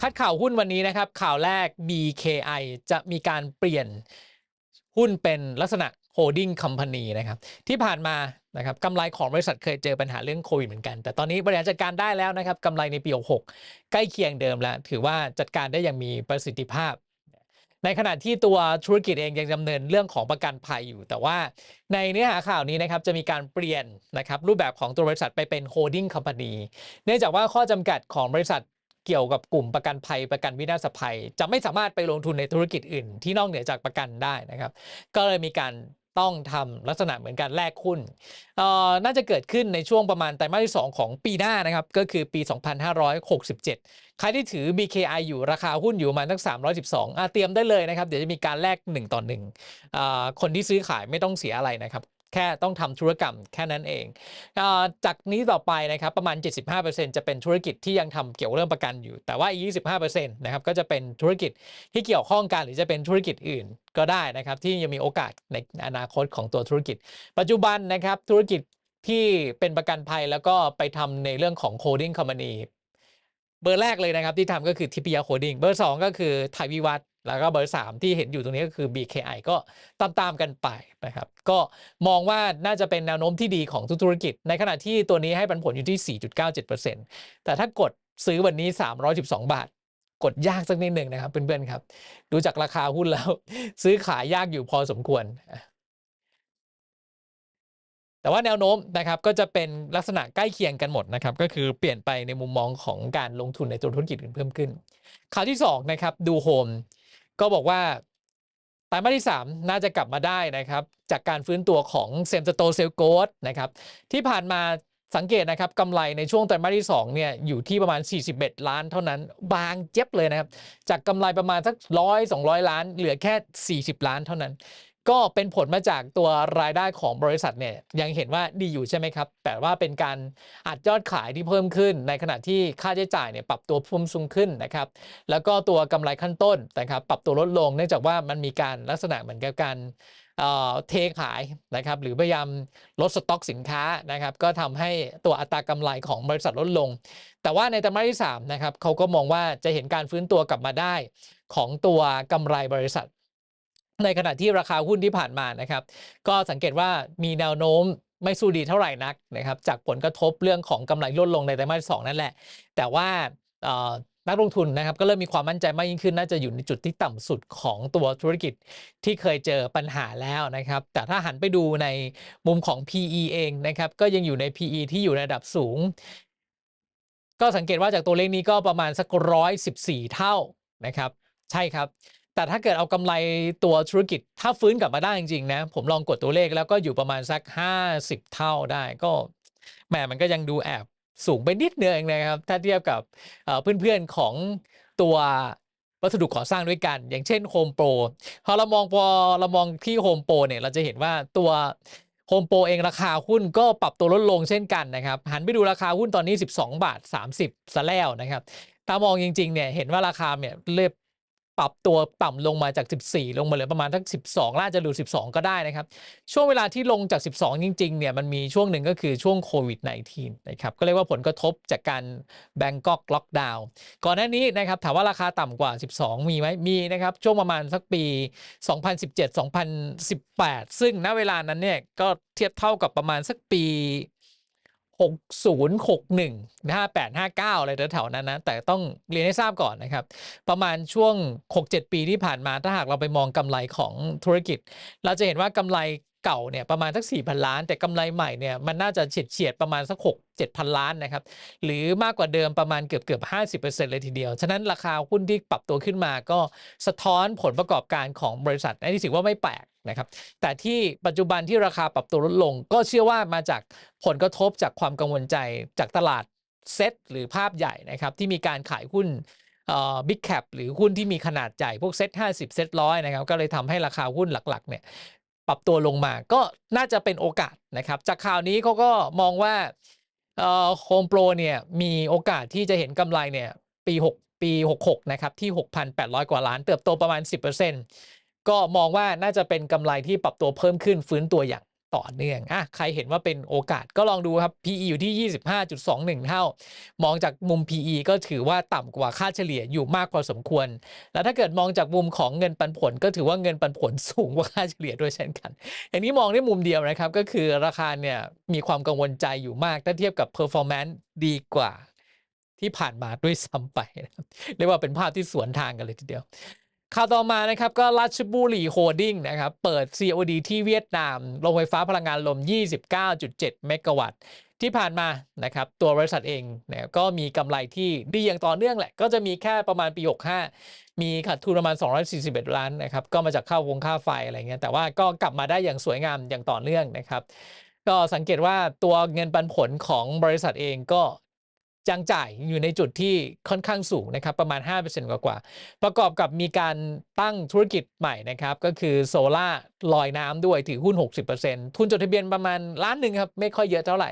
คัดข่าวหุ้นวันนี้นะครับ ข่าวแรก BKI จะมีการเปลี่ยนหุ้นเป็นลักษณะ holding company นะครับ ที่ผ่านมานะครับกำไรของบริษัทเคยเจอปัญหาเรื่องโควิดเหมือนกัน แต่ตอนนี้บริหารจัดการได้แล้วนะครับกำไรในปี 66 ใกล้เคียงเดิมแล้ว ถือว่าจัดการได้อย่างมีประสิทธิภาพ ในขณะที่ตัวธุรกิจเองยังดำเนินเรื่องของประกันภัยอยู่ แต่ว่าในเนื้อหาข่าวนี้นะครับจะมีการเปลี่ยนนะครับรูปแบบของตัวบริษัทไปเป็น holding company เนื่องจากว่าข้อจำกัดของบริษัท เกี่ยวกับกลุ่มประกันภัยประกันวินาศภัย จะไม่สามารถไปลงทุนในธุรกิจอื่น ที่นอกเหนือจากประกันได้นะครับ ก็เลยมีการต้องทำลักษณะเหมือนการแลกหุ้นน่าจะเกิดขึ้นในช่วงประมาณไตรมาสที่ 2 ของปีหน้านะครับ ก็คือปี 2567 ใครที่ถือ BKI อยู่ราคาหุ้นอยู่มาตั้ง 312อะเตรียมได้เลยนะครับ เดี๋ยวจะมีการแลก1ต่อ1อ่าคนที่ซื้อขายไม่ต้องเสียอะไรนะครับ แค่ต้องทำธุรกรรมแค่นั้นเอง จากนี้ต่อไปนะครับประมาณ 75%จะเป็นธุรกิจที่ยังทำเกี่ยวเรื่องประกันอยู่ แต่ว่าอีก 25%นะครับก็จะเป็นธุรกิจที่เกี่ยวข้องกันหรือจะเป็นธุรกิจอื่นก็ได้นะครับที่ยังมีโอกาสในอนาคตของตัวธุรกิจ ปัจจุบันนะครับธุรกิจที่เป็นประกันภัยแล้วก็ไปทำในเรื่องของโคดิ้งคอมพานีเบอร์แรกเลยนะครับที่ทำก็คือทิพยาโคดิ้งเบอร์ 2 ก็คือไทยวิวัฒน์ แล้วก็เบอร์ 3 ที่เห็นอยู่ตรงนี้ก็คือ BKI ก็ตามตามๆกันไปนะครับก็มองว่าน่าจะเป็นแนวโน้มที่ดีของทุกธุรกิจ ในขณะที่ตัวนี้ให้ปันผลอยู่ที่ 4.97%แต่ถ้ากดซื้อวันนี้ 312 บาท กดยากสักนิดหนึ่งนะครับเพื่อนๆครับ ดูจากราคาหุ้นแล้ว ซื้อขายยากอยู่พอสมควร แต่ว่าแนวโน้มนะครับก็จะเป็นลักษณะใกล้เคียงกันหมดนะครับ ก็คือเปลี่ยนไปในมุมมองของการลงทุนในตัวธุรกิจอื่นเพิ่มขึ้นข่าวที่2นะครับดูโฮม ก็บอกว่าไตรมาสที่ 3 น่าจะกลับมาได้นะครับ จากการฟื้นตัวของเซมสโตเซลโกสนะครับ ที่ผ่านมาสังเกตนะครับกำไรในช่วงไตรมาสที่2เนี่ยอยู่ที่ประมาณ 41 ล้านเท่านั้น บางเจ็บเลยนะครับ จากกำไรประมาณสักร้อยสองล้าน เหลือแค่ 40 ล้านเท่านั้น ก็เป็นผลมาจากตัวรายได้ของบริษัทเนี่ยยังเห็นว่าดีอยู่ใช่ไหมครับ แต่ว่าเป็นการอัดยอดขายที่เพิ่มขึ้น ในขณะที่ค่าใช้จ่ายเนี่ยปรับตัวพิ่มสูงขึ้นนะครับ แล้วก็ตัวกำไรขั้นต้นนะครับปรับตัวลดลง เนื่องจากว่ามันมีการลักษณะเหมือนกับการเทขายนะครับหรือพยายามลดสต็อกสินค้านะครับก็ทำให้ตัวอัตรากำไรของบริษัทลดลง แต่ว่าในไตรมาสที่3นะครับเขาก็มองว่าจะเห็นการฟื้นตัวกลับมาได้ของตัวกำไรบริษัท ในขณะที่ราคาหุ้นที่ผ่านมานะครับ ก็สังเกตว่ามีแนวโน้มไม่สู้ดีเท่าไหร่นักนะครับจากผลกระทบเรื่องของกำไรลดลงในไตรมาสสองนั่นแหละ แต่ว่านักลงทุนนะครับก็เริ่มมีความมั่นใจมากยิ่งขึ้น น่าจะอยู่ในจุดที่ต่ำสุดของตัวธุรกิจที่เคยเจอปัญหาแล้วนะครับ แต่ถ้าหันไปดูในมุมของ PE เองนะครับ ก็ยังอยู่ใน PE ที่อยู่ในระดับสูง ก็สังเกตว่าจากตัวเลขนี้ก็ประมาณสักร้อยสิบสี่เท่านะครับ ใช่ครับ แต่ถ้าเกิดเอากำไรตัวธุรกิจ ถ้าฟื้นกลับมาได้จริงๆนะ ผมลองกดตัวเลขแล้วก็อยู่ประมาณสัก 50 เท่าได้ก็แหมมันก็ยังดูแอบสูงไปนิดเดียวเองนะครับ ถ้าเทียบกับเพื่อนๆของตัววัสดุก่อสร้างด้วยกัน อย่างเช่น Home Pro พอเรามองพอเรามองที่ Home Pro เนี่ยเราจะเห็นว่าตัว Home Pro เองราคาหุ้นก็ปรับตัวลดลงเช่นกันนะครับ หันไปดูราคาหุ้นตอนนี้ 12 บาท 30ซะแล้วนะครับ ถ้ามองจริงๆเนี่ยเห็นว่าราคาเนี่ยเรียบ ปรับตัวต่ำลงมาจาก 14 ลงมาเหลือประมาณทัก12 ล่าจะหลุด 12 ก็ได้นะครับ ช่วงเวลาที่ลงจาก 12 จริงๆ เนี่ย มันมีช่วงหนึ่งก็คือช่วงโควิด -19 นะครับ ก็เรียกว่าผลกระทบจากการแบงกอกล็อกดาวน์ ก่อนหน้านี้นะครับ ถามว่าราคาต่ำกว่า 12 มีไหมมีนะครับ ช่วงประมาณสักปี 2017-2018 ซึ่งณเวลานั้นเนี่ย ก็เทียบเท่ากับประมาณสักปี 60 61 58 59 อะไรแถวๆนั้นนะ แต่ต้องเรียนให้ทราบก่อนนะครับ ประมาณช่วง 6-7 ปีที่ผ่านมาถ้าหากเราไปมองกำไรของธุรกิจ เราจะเห็นว่ากำไร เก่าเนี่ยประมาณสัก4,000ล้าน แต่กำไรใหม่เนี่ยมันน่าจะเฉียดเฉียดประมาณสัก6 7,000ล้านนะครับหรือมากกว่าเดิมประมาณเกือบเกือบ50%เลยทีเดียว ฉะนั้นราคาหุ้นที่ปรับตัวขึ้นมาก็สะท้อนผลประกอบการของบริษัทอันนี้ถือว่าไม่แปลกนะครับแต่ที่ปัจจุบันที่ราคาปรับตัวลดลง ก็เชื่อว่ามาจากผลกระทบจากความกังวลใจจากตลาดเซ็ตหรือภาพใหญ่นะครับที่มีการขายหุ้นบิ๊กแคปหรือหุ้นที่มีขนาดใหญ่พวกเซ็ต50เซ็ตร้อยนะครับก็เลยทำให้ราคาหุ้นหลักๆเนี่ย ปรับตัวลงมา ก็น่าจะเป็นโอกาสนะครับ จากข่าวนี้เขาก็มองว่าโฮมโปรเนี่ยมีโอกาสที่จะเห็นกำไรเนี่ยปี 6 ปี 66 นะครับ ที่ 6,800 กว่าล้าน เติบโตประมาณ 10%ก็มองว่าน่าจะเป็นกำไรที่ปรับตัวเพิ่มขึ้นฟื้นตัวอย่าง ต่อเนื่องอะใครเห็นว่าเป็นโอกาสก็ลองดูครับ PE อยู่ที่ 25.21 เท่า มองจากมุม PE ก็ถือว่าต่ำกว่าค่าเฉลี่ยอยู่มากพอสมควร แล้วถ้าเกิดมองจากมุมของเงินปันผล ก็ถือว่าเงินปันผลสูงกว่าค่าเฉลี่ยด้วยเช่นกัน อย่างนี้มองได้มุมเดียวนะครับ ก็คือราคาเนี่ยมีความกังวลใจอยู่มากถ้าเทียบกับ performance ดีกว่าที่ผ่านมาด้วยซ้ำไปนะเรียกว่าเป็นภาพที่สวนทางกันเลยทีเดียว ข่าวต่อมานะครับก็ราชบุรีโฮดิ้งนะครับเปิด COD ที่เวียดนามโรงไฟฟ้าพลังงานลม 29.7 เมกะวัตต์ที่ผ่านมานะครับตัวบริษัทเองนี่ยก็มีกำไรที่ดีอย่างต่อเนื่องแหละ ก็จะมีแค่ประมาณปี 65 มีขาดทุนประมาณ 241 ล้านนะครับก็มาจากค่าวงค่าไฟอะไรเงี้ยแต่ว่าก็กลับมาได้อย่างสวยงามอย่างต่อเนื่องนะครับก็สังเกตว่าตัวเงินปันผลของบริษัทเองก็ จังจ่ายอยู่ในจุดที่ค่อนข้างสูงนะครับประมาณ 5%กว่ากว่าๆประกอบกับมีการตั้งธุรกิจใหม่นะครับก็คือโซล่าลอยน้ำด้วยถือหุ้น 60%ทุนจดทะเบียนประมาณล้านหนึ่งครับไม่ค่อยเยอะเท่าไหร่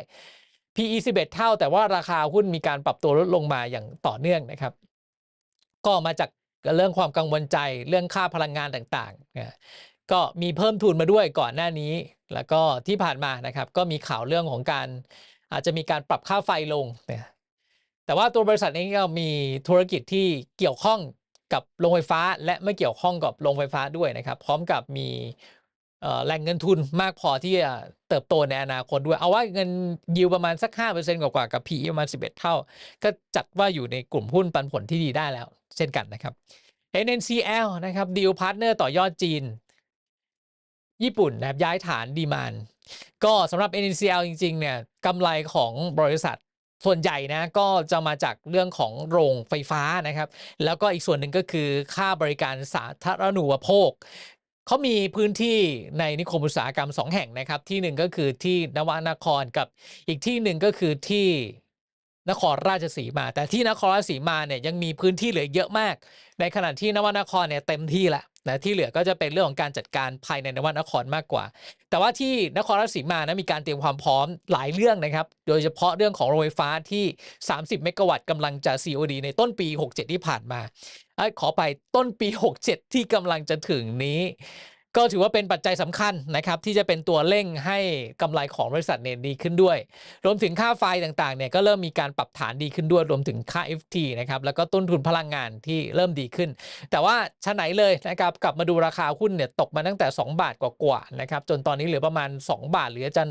PE 11 เท่า แต่ว่าราคาหุ้นมีการปรับตัวลดลงมาอย่างต่อเนื่องนะครับ ก็มาจากเรื่องความกังวลใจเรื่องค่าพลังงานต่างๆนะก็มีเพิ่มทุนมาด้วยก่อนหน้านี้ แล้วก็ที่ผ่านมานะครับ ก็มีข่าวเรื่องของการอาจจะมีการปรับค่าไฟลงนะ แต่ว่าตัวบริษัทเองก็มีธุรกิจที่เกี่ยวข้องกับโรงไฟฟ้า และไม่เกี่ยวข้องกับโรงไฟฟ้าด้วยนะครับ พร้อมกับมีแหล่งเงินทุนมากพอที่จะเติบโตในอนาคตด้วย เอาว่าเงินยิวประมาณสัก 5%กว่าๆกับ PE ประมาณ 11 เท่า ก็จัดว่าอยู่ในกลุ่มหุ้นปันผลที่ดีได้แล้ว เช่นกันนะครับ NNCL นะครับดีลพาร์ทเนอร์ต่อยอดจีน ญี่ปุ่นนะครับย้ายฐานดีมาน ก็สำหรับ NNCL จริงๆเนี่ยกำไรของบริษัท ส่วนใหญ่นะก็จะมาจากเรื่องของโรงไฟฟ้านะครับ แล้วก็อีกส่วนหนึ่งก็คือค่าบริการสาธารณูปโภคเขามีพื้นที่ในนิคมอุตสาหกรรม 2 แห่งนะครับ ที่หนึ่งก็คือที่นวนครกับอีกที่หนึ่งก็คือที่นครราชสีมา แต่ที่นครราชสีมาเนี่ยยังมีพื้นที่เหลือเยอะมาก ในขณะที่นวนครเนี่ยเต็มที่ละ นะที่เหลือก็จะเป็นเรื่องของการจัดการภายในนวนครมากกว่า แต่ว่าที่นครราชสีมานะมีการเตรียมความพร้อมหลายเรื่องนะครับ โดยเฉพาะเรื่องของโรงไฟฟ้าที่ 30 เมกะวัตต์กำลังจะ COD ในต้นปี 67 ที่ผ่านมาอขอไปต้นปี 67 ที่กำลังจะถึงนี้ ก็ถือว่าเป็นปัจจัยสำคัญนะครับที่จะเป็นตัวเร่งให้กำไรของบริษัทเนี่ยดีขึ้นด้วย รวมถึงค่าไฟต่างๆเนี่ยก็เริ่มมีการปรับฐานดีขึ้นด้วยรวมถึงค่า FT นะครับแล้วก็ต้นทุนพลังงานที่เริ่มดีขึ้น แต่ว่าชะไหนเลยนะครับกลับมาดูราคาหุ้นเนี่ยตกมาตั้งแต่ 2 บาทกว่าๆนะครับจนตอนนี้เหลือประมาณ 2 บาทเหลือจัน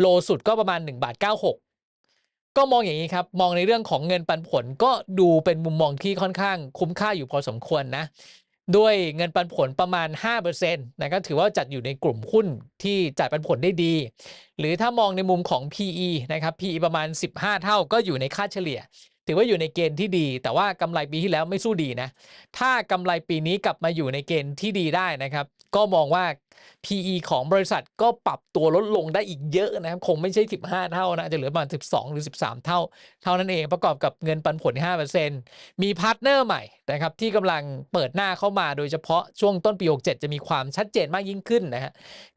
โลสุดก็ประมาณ1บาท96ก็มองอย่างนี้ครับ มองในเรื่องของเงินปันผลก็ดูเป็นมุมมองที่ค่อนข้างคุ้มค่าอยู่พอสมควรนะ ด้วยเงินปันผลประมาณ 5%นะครับถือว่าจัดอยู่ในกลุ่มหุ้นที่จ่ายปันผลได้ดี หรือถ้ามองในมุมของ PE นะครับ PE ประมาณ 15 เท่าก็อยู่ในค่าเฉลี่ย ถือว่าอยู่ในเกณฑ์ที่ดี แต่ว่ากำไรปีที่แล้วไม่สู้ดีนะ ถ้ากำไรปีนี้กลับมาอยู่ในเกณฑ์ที่ดีได้นะครับ ก็มองว่า PE ของบริษัทก็ปรับตัวลดลงได้อีกเยอะนะครับ คงไม่ใช่ 15 เท่านะจจะเหลือประมาณ 12 หรือ 13 เท่า เท่านั้นเองประกอบกับเงินปันผล 5%มีพาร์ทเนอร์ใหม่นะครับ ที่กำลังเปิดหน้าเข้ามาโดยเฉพาะช่วงต้นปี 67 จะมีความชัดเจนมากยิ่งขึ้นนะฮะ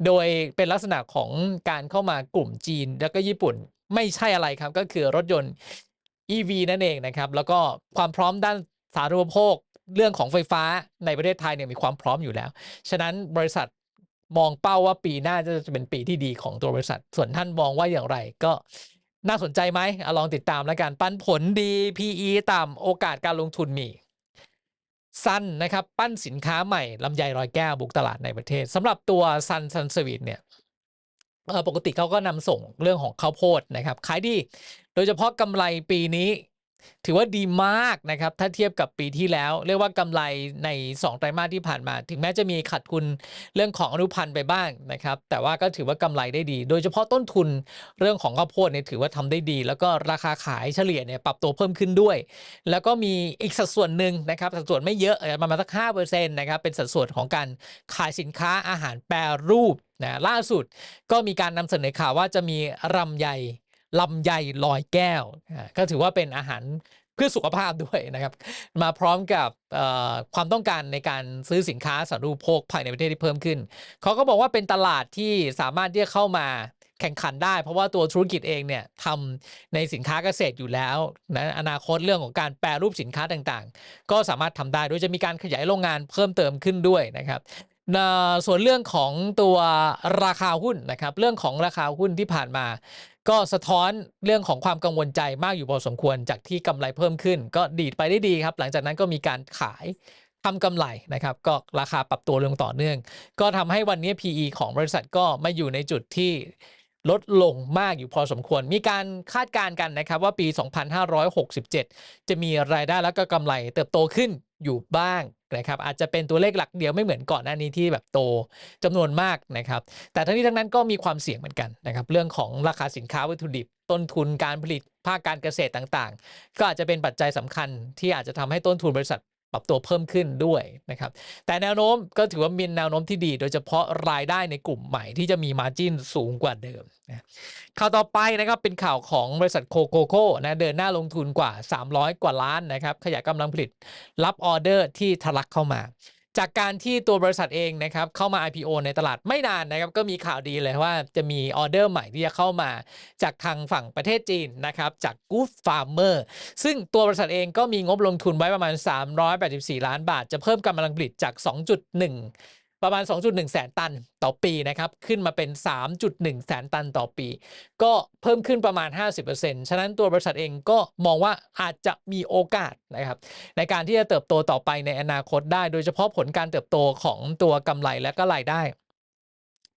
โดยเป็นลักษณะของการเข้ามากลุ่มจีนแล้วก็ญี่ปุ่นไม่ใช่อะไรครับก็คือรถยนต์ EV นั่นเองนะครับ แล้วก็ความพร้อมด้านสาธารณูปโภค เรื่องของไฟฟ้าในประเทศไทยเนี่ยมีความพร้อมอยู่แล้ว ฉะนั้นบริษัทมองเป้าว่าปีหน้าจะเป็นปีที่ดีของตัวบริษัท ส่วนท่านมองว่าอย่างไรก็น่าสนใจไหมอลองติดตามแล้วกัน ปันผลดี PE ต่ำ โอกาสการลงทุนมี ซันนะครับ ปั้นสินค้าใหม่ลำไยรอยแก้วบุกตลาดในประเทศสำหรับตัวซันซันสวีทเนี่ยปกติเขาก็นำส่งเรื่องของข้าวโพดนะครับ ขายดี โดยเฉพาะกำไรปีนี้ ถือว่าดีมากนะครับ ถ้าเทียบกับปีที่แล้ว เรียกว่ากำไรใน 2 ไตรมาสที่ผ่านมา ถึงแม้จะมีขาดทุนเรื่องของอนุพันธ์ไปบ้างนะครับ แต่ว่าก็ถือว่ากำไรได้ดี โดยเฉพาะต้นทุนเรื่องของข้าวโพดเนี่ยถือว่าทำได้ดี แล้วก็ราคาขายเฉลี่ยเนี่ยปรับตัวเพิ่มขึ้นด้วย แล้วก็มีอีกสัดส่วนหนึ่งนะครับสัดส่วนไม่เยอะประมาณสักห้าเปอร์เซ็นต์นะครับเป็นสัดส่วนของการขายสินค้าอาหารแปรรูปนะล่าสุดก็มีการนำเสนอข่าวว่าจะมีรำไย ลำไยลอยแก้ว ก็ถือว่าเป็นอาหารเพื่อสุขภาพด้วยนะครับ มาพร้อมกับความต้องการในการซื้อสินค้าสาธารณูปโภคภายในประเทศที่เพิ่มขึ้น เขาก็บอกว่าเป็นตลาดที่สามารถที่จะเข้ามาแข่งขันได้ เพราะว่าตัวธุรกิจเองเนี่ยทำในสินค้าเกษตรอยู่แล้วนะอนาคตเรื่องของการแปรรูปสินค้าต่างๆ ก็สามารถทำได้โดยจะมีการขยายโรงงานเพิ่มเติมขึ้นด้วยนะครับ ส่วนเรื่องของตัวราคาหุ้นนะครับ เรื่องของราคาหุ้นที่ผ่านมา ก็สะท้อนเรื่องของความกังวลใจมากอยู่พอสมควรจากที่กำไรเพิ่มขึ้น ก็ดีดไปได้ดีครับ หลังจากนั้นก็มีการขายทำกำไรนะครับ ก็ราคาปรับตัวลงต่อเนื่อง ก็ทำให้วันนี้ PE ของบริษัทก็มาอยู่ในจุดที่ ลดลงมากอยู่พอสมควร มีการคาดการณ์กันนะครับว่าปี 2567 จะมีรายได้แล้วก็กำไรเติบโตขึ้นอยู่บ้างนะครับอาจจะเป็นตัวเลขหลักเดียวไม่เหมือนก่อนหน้านี้ที่แบบโตจำนวนมากนะครับ แต่ทั้งนี้ทั้งนั้นก็มีความเสี่ยงเหมือนกันนะครับ เรื่องของราคาสินค้าวัตถุดิบ ต้นทุนการผลิตภาคการเกษตรต่างๆ ก็อาจจะเป็นปัจจัยสำคัญที่อาจจะทำให้ต้นทุนบริษัท ปรับตัวเพิ่มขึ้นด้วยนะครับ แต่แนวโน้มก็ถือว่ามีแนวโน้มที่ดี โดยเฉพาะรายได้ในกลุ่มใหม่ที่จะมีมาจิ้นสูงกว่าเดิมนะข่าวต่อไปนะครับเป็นข่าวของบริษัทโคโคโค่นะเดินหน้าลงทุนกว่า 300 กว่าล้านนะครับ ขยายกำลังผลิตรับออเดอร์ที่ทะลักเข้ามา จากการที่ตัวบริษัทเองนะครับเข้ามา IPO ในตลาดไม่นานนะครับก็มีข่าวดีเลยว่าจะมีออเดอร์ใหม่ที่จะเข้ามาจากทางฝั่งประเทศจีนนะครับจาก Good Farmer ซึ่งตัวบริษัทเองก็มีงบลงทุนไว้ประมาณ 384 ล้านบาท จะเพิ่มกำลังผลิตจาก 2.1 ประมาณ 2.1 แสนตันต่อปีนะครับ ขึ้นมาเป็น 3.1 แสนตันต่อปี ก็เพิ่มขึ้นประมาณ 50%ฉะนั้นตัวบริษัทเองก็มองว่าอาจจะมีโอกาสนะครับในการที่จะเติบโตต่อไปในอนาคตได้ โดยเฉพาะผลการเติบโตของตัวกำไรและก็รายได้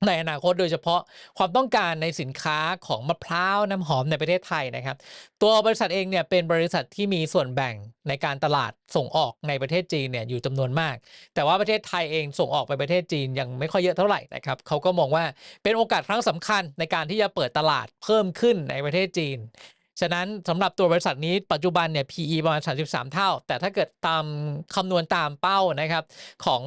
ในอนาคตโดยเฉพาะความต้องการในสินค้าของมะพร้าวน้ำหอมในประเทศไทยนะครับ ตัวบริษัทเองเนี่ยเป็นบริษัทที่มีส่วนแบ่งในการตลาดส่งออกในประเทศจีนเนี่ยอยู่จำนวนมาก แต่ว่าประเทศไทยเองส่งออกไปประเทศจีนยังไม่ค่อยเยอะเท่าไหร่นะครับเขาก็มองว่าเป็นโอกาสครั้งสำคัญในการที่จะเปิดตลาดเพิ่มขึ้นในประเทศจีนฉะนั้นสำหรับตัวบริษัทนี้ปัจจุบันเนี่ย PE ประมาณ 33 เท่า แต่ถ้าเกิดตามคำนวณตามเป้านะครับของ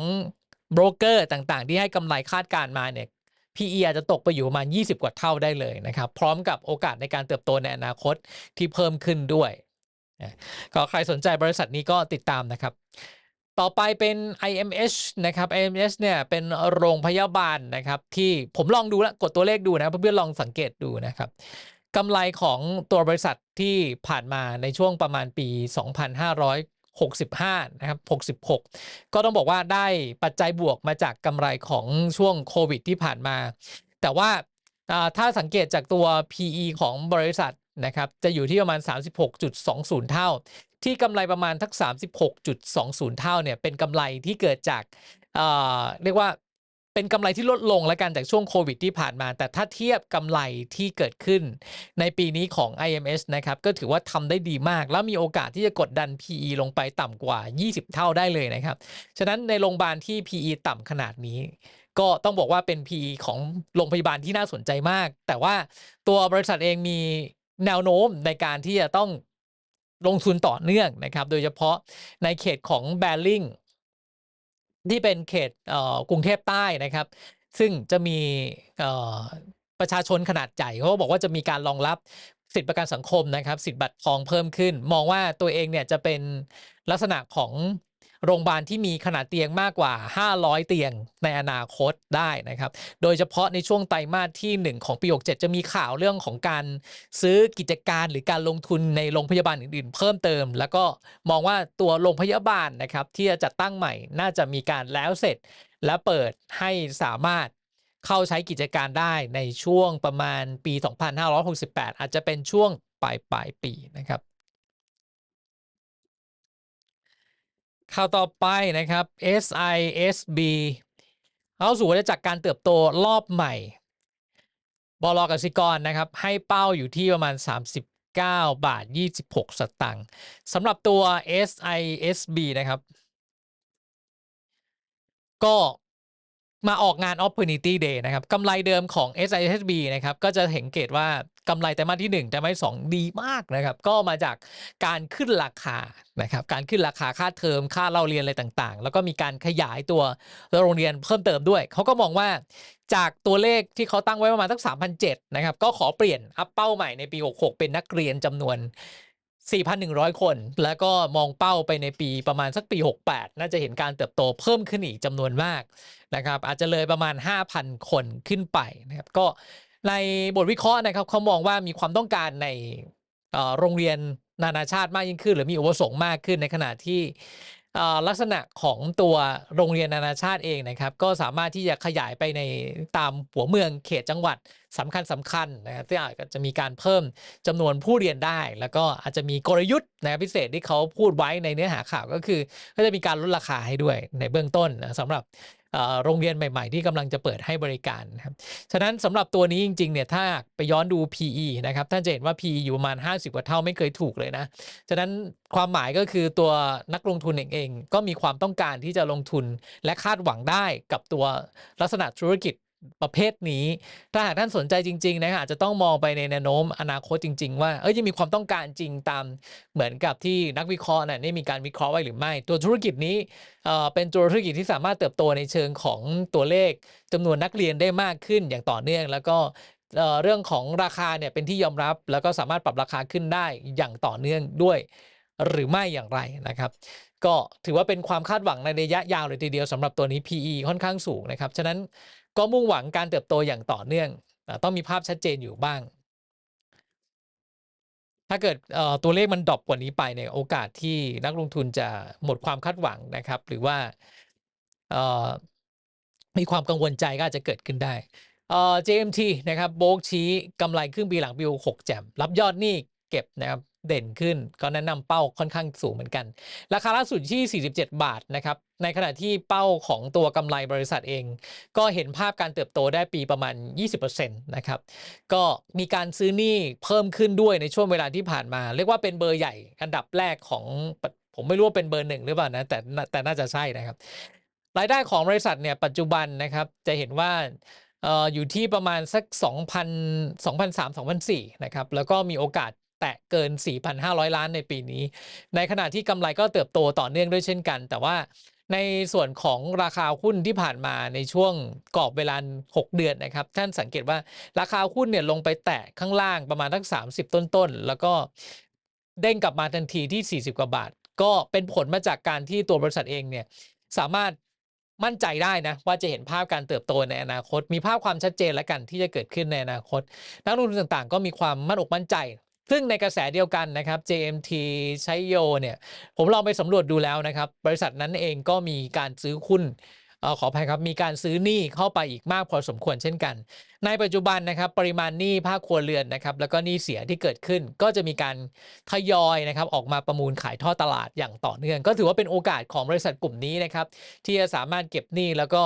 โบรกเกอร์ต่างๆ ที่ให้กำไรคาดการณ์มาเนี่ย PE อาจจะตกไปอยู่ประมาณ 20 กว่าเท่าได้เลยนะครับ พร้อมกับโอกาสในการเติบโตในอนาคตที่เพิ่มขึ้นด้วย ก็ใครสนใจบริษัทนี้ก็ติดตามนะครับ ต่อไปเป็น IMH นะครับ IMH เนี่ยเป็นโรงพยาบาลนะครับ ที่ผมลองดูแล้วกดตัวเลขดูนะเพื่อนๆลองสังเกตดูนะครับกำไรของตัวบริษัทที่ผ่านมาในช่วงประมาณปี 65 นะครับ 66 ก็ต้องบอกว่าได้ปัจจัยบวกมาจากกำไรของช่วงโควิดที่ผ่านมา แต่ว่าถ้าสังเกตจากตัว PE ของบริษัทนะครับ จะอยู่ที่ประมาณ 36.20 เท่า ที่กำไรประมาณทัก 36.20 เท่าเนี่ยเป็นกำไรที่เกิดจากเรียกว่า เป็นกำไรที่ลดลงแล้วกันจากช่วงโควิดที่ผ่านมา แต่ถ้าเทียบกำไรที่เกิดขึ้น ในปีนี้ของ IMS นะครับก็ถือว่าทำได้ดีมาก แล้วมีโอกาสที่จะกดดัน PE ลงไปต่ำกว่า 20 เท่าได้เลยนะครับ ฉะนั้นในโรงพยาบาลที่ PE ต่ำขนาดนี้ ก็ต้องบอกว่าเป็น PE ของโรงพยาบาลที่น่าสนใจมาก แต่ว่าตัวบริษัทเองมีแนวโน้มในการที่จะต้องลงทุนต่อเนื่องนะครับ โดยเฉพาะในเขตของแบริ่ง ที่เป็นเขตเกรุงเทพใต้นะครับ ซึ่งจะมีประชาชนขนาดใหญ่เขาบอกว่าจะมีการรองรับสิทธิประกันสังคมนะครับ สิทธิบัตรทองเพิ่มขึ้น มองว่าตัวเองเนี่ยจะเป็นลักษณะของ โรงพยาบาลที่มีขนาดเตียงมากกว่า 500 เตียงในอนาคตได้นะครับ โดยเฉพาะในช่วงไตรมาสที่ 1 ของปี 67 จะมีข่าวเรื่องของการซื้อกิจการหรือการลงทุนในโรงพยาบาลอื่นๆ เพิ่มเติม แล้วก็มองว่าตัวโรงพยาบาลนะครับที่จะจัดตั้งใหม่น่าจะมีการแล้วเสร็จ และเปิดให้สามารถเข้าใช้กิจการได้ในช่วงประมาณปี 2568 อาจจะเป็นช่วงปลายปลายปีนะครับ ข่าวต่อไปนะครับ SISB เข้าสู่วัฏจักรการเติบโตรอบใหม่บลกสิกรนะครับ ให้เป้าอยู่ที่ประมาณ 39 บาท 26 สตังค์สำหรับตัว SISB นะครับ ก็มาออกงาน Opportunity Day นะครับกำไรเดิมของ SISB นะครับ ก็จะเห็นเกตว่า กำไรไตรมาสที่ 1 ไตรมาสที่2ดีมากนะครับ ก็มาจากการขึ้นราคานะครับ การขึ้นราคาค่าเทอมค่าเล่าเรียนอะไรต่างๆ แล้วก็มีการขยายตัวโรงเรียนเพิ่มเติมด้วย เขาก็มองว่าจากตัวเลขที่เขาตั้งไว้ประมาณสัก3,007นะครับ ก็ขอเปลี่ยนอัพเป้าใหม่ในปี 66 เป็นนักเรียนจำนวน 4,100 คน แล้วก็มองเป้าไปในปีประมาณสักปี 68 น่าจะเห็นการเติบโตเพิ่มขึ้นอีกจำนวนมากนะครับ อาจจะเลยประมาณ 5,000 คนขึ้นไปนะครับ ก็ ในบทวิเคราะห์นะครับเขามองว่ามีความต้องการในโรงเรียนนานาชาติมากยิ่งขึ้น หรือมีอุปสงค์มากขึ้นในขณะที่ลักษณะของตัวโรงเรียนนานาชาติเองนะครับ ก็สามารถที่จะขยายไปในตามหัวเมืองเขตจังหวัดสำคัญสำคัญนะครับที่อาจจะมีการเพิ่มจำนวนผู้เรียนได้ แล้วก็อาจจะมีกลยุทธ์นะพิเศษที่เขาพูดไว้ในเนื้อหาข่าวก็คือ ก็จะมีการลดราคาให้ด้วยในเบื้องต้นนะสำหรับ โรงเรียนใหม่ ๆ ที่กำลังจะเปิดให้บริการครับฉะนั้นสำหรับตัวนี้จริงๆเนี่ยถ้าไปย้อนดู PE นะครับท่านจะเห็นว่า PE อยู่ประมาณ 50 กว่าเท่าไม่เคยถูกเลยนะฉะนั้นความหมายก็คือตัวนักลงทุนเองเองก็มีความต้องการที่จะลงทุนและคาดหวังได้กับตัวลักษณะธุรกิจ ประเภทนี้ ถ้าหากท่านสนใจจริงๆนะครับอาจจะต้องมองไปในแนวโน้มอนาคตจริง ๆ ว่าเอ้ยยังมีความต้องการจริงตามเหมือนกับที่นักวิเคราะห์น่ะได้มีการวิเคราะห์ไว้หรือไม่ ตัวธุรกิจนี้เอ่อเป็นตัวธุรกิจที่สามารถเติบโตในเชิงของตัวเลขจำนวนนักเรียนได้มากขึ้นอย่างต่อเนื่อง แล้วก็เอ่อเรื่องของราคาเนี่ยเป็นที่ยอมรับ แล้วก็สามารถปรับราคาขึ้นได้อย่างต่อเนื่องด้วย หรือไม่อย่างไรนะครับก็ถือว่าเป็นความคาดหวังในระยะยาวเลยทีเดียวสำหรับตัวนี้ PE ค่อนข้างสูงนะครับ ฉะนั้น ก็มุ่งหวังการเติบโตอย่างต่อเนื่อง ต้องมีภาพชัดเจนอยู่บ้าง ถ้าเกิดตัวเลขมันดรอปกว่านี้ไปเนี่ยโอกาสที่นักลงทุนจะหมดความคาดหวังนะครับ หรือว่ามีความกังวลใจก็อาจจะเกิดขึ้นได้เอ่อ JMT นะครับโบกชี้กำไรครึ่งปีหลังปี6แจมรับยอดหนี้เก็บนะครับ เด่นขึ้น ก็แนะนำเป้าค่อนข้างสูงเหมือนกัน ราคาล่าสุดที่ 47 บาทนะครับ ในขณะที่เป้าของตัวกำไรบริษัทเอง ก็เห็นภาพการเติบโตได้ปีประมาณ 20%นะครับ ก็มีการซื้อหนี้เพิ่มขึ้นด้วยในช่วงเวลาที่ผ่านมา เรียกว่าเป็นเบอร์ใหญ่อันดับแรกของผมไม่รู้ว่าเป็นเบอร์หนึ่งหรือเปล่านะแต่แต่น่าจะใช่นะครับ รายได้ของบริษัทเนี่ยปัจจุบันนะครับจะเห็นว่าอยู่ที่ประมาณสัก 2,000 2,300 2,400นะครับแล้วก็มีโอกาส แตะเกิน 4,500 ล้านในปีนี้ ในขณะที่กำไรก็เติบโตต่อเนื่องด้วยเช่นกัน แต่ว่าในส่วนของราคาหุ้นที่ผ่านมาในช่วงกรอบเวลา 6 เดือนนะครับ ท่านสังเกตว่าราคาหุ้นเนี่ยลงไปแตะข้างล่างประมาณทั้ง30 ต้นๆ แล้วก็เด้งกลับมาทันทีที่ 40 กว่าบาท ก็เป็นผลมาจากการที่ตัวบริษัทเองเนี่ยสามารถมั่นใจได้นะว่าจะเห็นภาพการเติบโตในอนาคต มีภาพความชัดเจนและกันที่จะเกิดขึ้นในอนาคต นักลงทุนต่างๆ ก็มีความมั่นอกมั่นใจ ซึ่งในกระแสเดียวกันนะครับ JMT ใช้โยเนี่ย ผมลองไปสำรวจดูแล้วนะครับ บริษัทนั้นเองก็มีการซื้อหุ้นออขออภัยครับ มีการซื้อหนี้เข้าไปอีกมากพอสมควรเช่นกัน ในปัจจุบันนะครับ ปริมาณหนี้ภาคครัวเรือนนะครับ แล้วก็หนี้เสียที่เกิดขึ้น ก็จะมีการทยอยนะครับ ออกมาประมูลขายท่อตลาดอย่างต่อเนื่อง ก็ถือว่าเป็นโอกาสของบริษัทกลุ่มนี้นะครับ ที่จะสามารถเก็บหนี้แล้วก็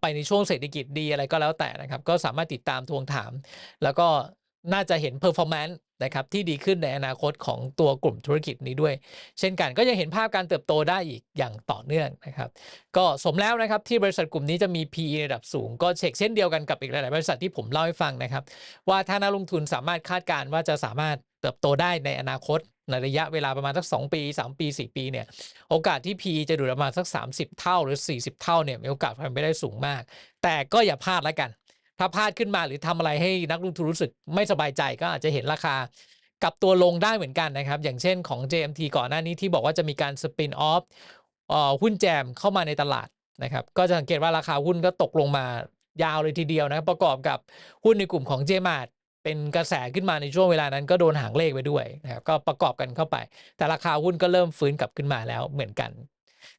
ไปในช่วงเศรษฐกิจดีอะไรก็แล้วแต่นะครับ ก็สามารถติดตามทวงถาม แล้วก็ น่าจะเห็น performance นะครับที่ดีขึ้นในอนาคตของตัวกลุ่มธุรกิจนี้ด้วย เช่นกันก็ยังเห็นภาพการเติบโตได้อีกอย่างต่อเนื่องนะครับ ก็สมแล้วนะครับที่บริษัทกลุ่มนี้จะมี PE ระดับสูง ก็เช็คเช่นเดียวกันกับอีกหลาย ๆ บริษัทที่ผมเล่าให้ฟังนะครับ ว่าถ้านักลงทุนสามารถคาดการณ์ว่าจะสามารถเติบโตได้ในอนาคตในระยะเวลาประมาณสัก 2 ปี 3 ปี 4 ปีเนี่ยโอกาสที่ PE จะดูดประมาณสัก 30 เท่าหรือ 40 เท่าเนี่ยมีโอกาสเป็นไปได้สูงมาก แต่ก็อย่าพลาดแล้วกัน ถ้าพลาดขึ้นมาหรือทำอะไรให้นักลงทุนรู้สึกไม่สบายใจก็อาจจะเห็นราคากลับตัวลงได้เหมือนกันนะครับ อย่างเช่นของ JMT ก่อนหน้านี้ที่บอกว่าจะมีการสปินออฟหุ้นแจมเข้ามาในตลาดนะครับ ก็จะสังเกตว่าราคาหุ้นก็ตกลงมายาวเลยทีเดียวนะครับประกอบกับหุ้นในกลุ่มของ JMart เป็นกระแสขึ้นมาในช่วงเวลานั้นก็โดนหางเลขไปด้วยนะครับก็ประกอบกันเข้าไป แต่ราคาหุ้นก็เริ่มฟื้นกลับขึ้นมาแล้วเหมือนกัน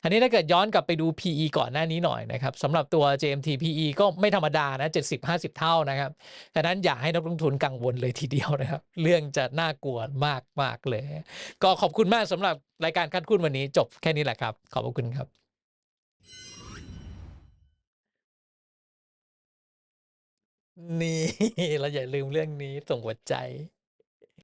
ทีนี้ถ้าเกิดย้อนกลับไปดู PE ก่อนหน้านี้หน่อยนะครับสำหรับตัว JMT PE ก็ไม่ธรรมดานะ70-50 เท่านะครับฉะนั้นอย่าให้นักลงทุนกังวลเลยทีเดียวนะครับ เรื่องจะน่ากลัวมากมากเลย ก็ขอบคุณมากสำหรับรายการคัดคุณวันนี้ จบแค่นี้แหละครับ ขอบคุณครับนี่เราอย่าลืมเรื่องนี้ส่งหัวใจ